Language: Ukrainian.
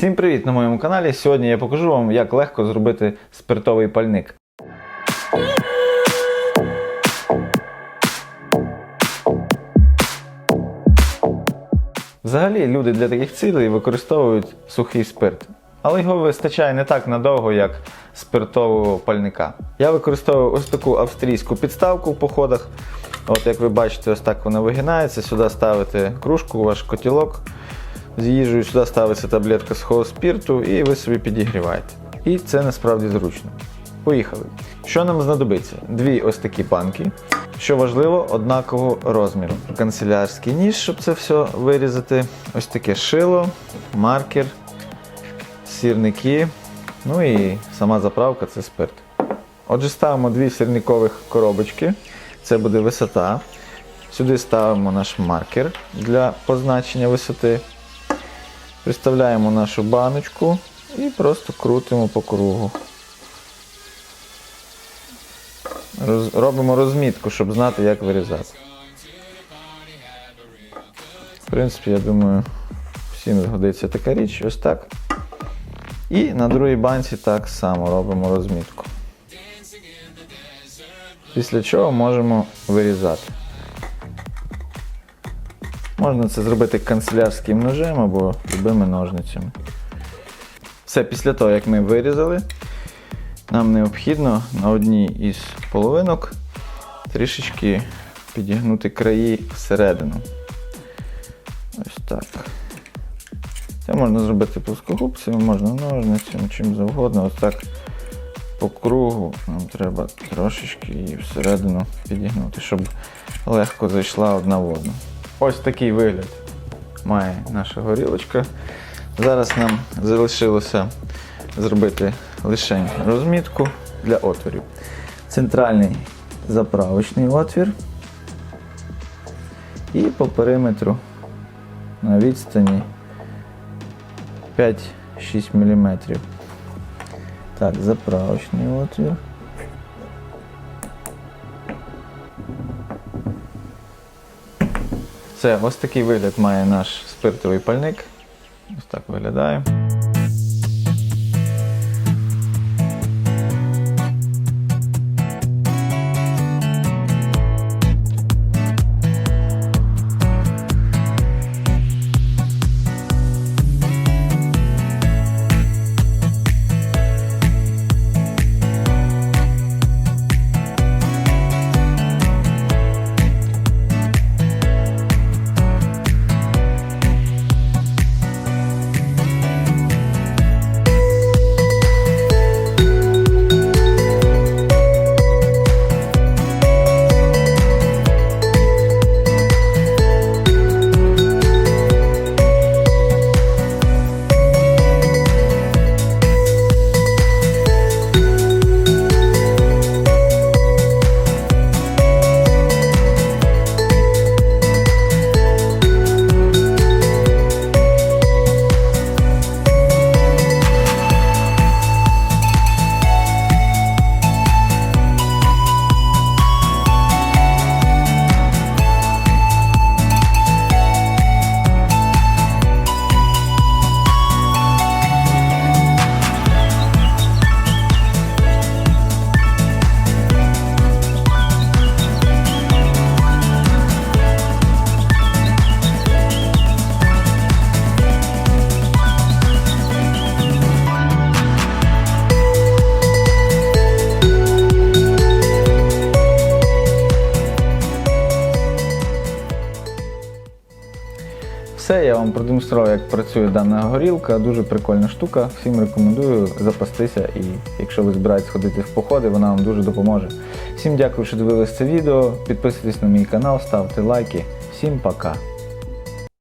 Всім привіт на моєму каналі. Сьогодні я покажу вам, як легко зробити спиртовий пальник. Взагалі люди для таких цілей використовують сухий спирт. Але його вистачає не так надовго, як спиртового пальника. Я використовую ось таку австрійську підставку в походах. От як ви бачите, ось так вона вигинається. Сюди ставите кружку, ваш котілок з їжею, сюди ставиться таблетка сухого спірту і ви собі підігріваєте. І це насправді зручно. Поїхали. Що нам знадобиться? Дві ось такі банки. Що важливо, однакового розміру. Канцелярський ніж, щоб це все вирізати. Ось таке шило, маркер, сірники. Ну і сама заправка це спирт. Отже, ставимо дві сірникових коробочки. Це буде висота. Сюди ставимо наш маркер для позначення висоти. Приставляємо нашу баночку і просто крутимо по кругу. Роз, робимо розмітку, щоб знати, як вирізати. В принципі, я думаю, всім згодиться така річ. Ось так. І на другій банці так само робимо розмітку. Після чого можемо вирізати. Можна це зробити канцелярським ножем або любими ножницями. Все, після того, як ми вирізали, нам необхідно на одній із половинок трішечки підігнути краї всередину. Ось так. Це можна зробити плоскогубцями, можна ножницями, чим завгодно. Ось так по кругу нам треба трошечки її всередину підігнути, щоб легко зайшла одна в одну. Ось такий вигляд має наша горілочка. Зараз нам залишилося зробити лише розмітку для отворів. Центральний заправочний отвір. І по периметру на відстані 5-6 мм. Так, заправочний отвір. Це ось такий вигляд має наш спиртовий пальник. Ось так виглядає. Все, я вам продемонстрував, як працює дана горілка. Дуже прикольна штука. Всім рекомендую запастися і якщо ви збираєтесь ходити в походи, вона вам дуже допоможе. Всім дякую, що дивились це відео. Підписуйтесь на мій канал, ставте лайки. Всім пока!